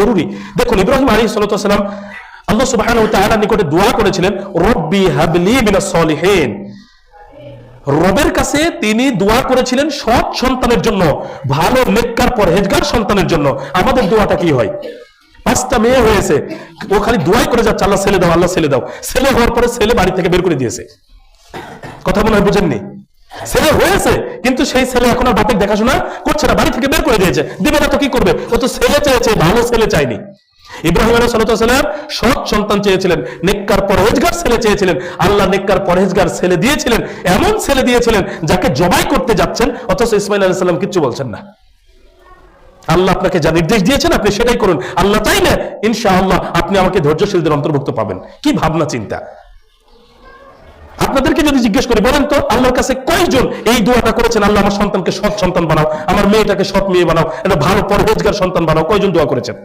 জরুরি। দেখুন, ইব্রাহিম আলী সাল্লাম আল্লাহ সুবাহ নিকটে দোয়া করেছিলেন, রব্বি হাবলি মিনাস রবের কাছে তিনি দোয়া করেছিলেন সৎ সন্তানের জন্য, ভালো নেককার পরহেজগার সন্তানের জন্য। আমাদের দোয়াটা কি হয়? পাঁচটা মেয়ে হয়েছে, ও খালি দোয়াই করে যাচ্ছে, আল্লাহ ছেলে দাও, আল্লাহ ছেলে দাও। ছেলে হওয়ার পরে ছেলে বাড়ি থেকে বের করে দিয়েছে। কথা মনে হয় বুঝেননি? ছেলে হয়েছে, কিন্তু সেই ছেলে এখন আর বাপের দেখাশোনা করছে না, বাড়ি থেকে বের করে দিয়েছে। দিবে না তো কি করবে? ও তো ছেলে চেয়েছে, ভালো ছেলে চাইনি ইব্রাহিম আলাহ সাল্লাম সৎ সন্তান চেয়েছিলেন, নেককার পরহেজগার ছেলে চেয়েছিলেন। আল্লাহ নেককার পরহেজগার ছেলে দিয়েছিলেন, এমন ছেলে দিয়েছিলেন যাকে জবাই করতে যাচ্ছেন, অথচ ইসমাইল আলাহ সাল্লাম কিচ্ছু বলছেন না। আল্লাহ আপনাকে যা নির্দেশ দিয়েছেন, আপনি সেটাই করুন। আল্লাহ চাইলে ইনশাআল্লাহ আপনি আমাকে ধৈর্যশীলদের অন্তর্ভুক্ত পাবেন। কি ভাবনা, চিন্তা? আপনাদেরকে যদি জিজ্ঞেস করি, বলেন তো আল্লাহর কাছে কয়জন এই দোয়াটা করেছেন, আল্লাহ আমার সন্তানকে সৎ সন্তান বানাও, আমার মেয়েটাকে সৎ মেয়ে বানাও, একটা ভালো পরহেজগার সন্তান বানাও। কয়জন দোয়া করেছেন?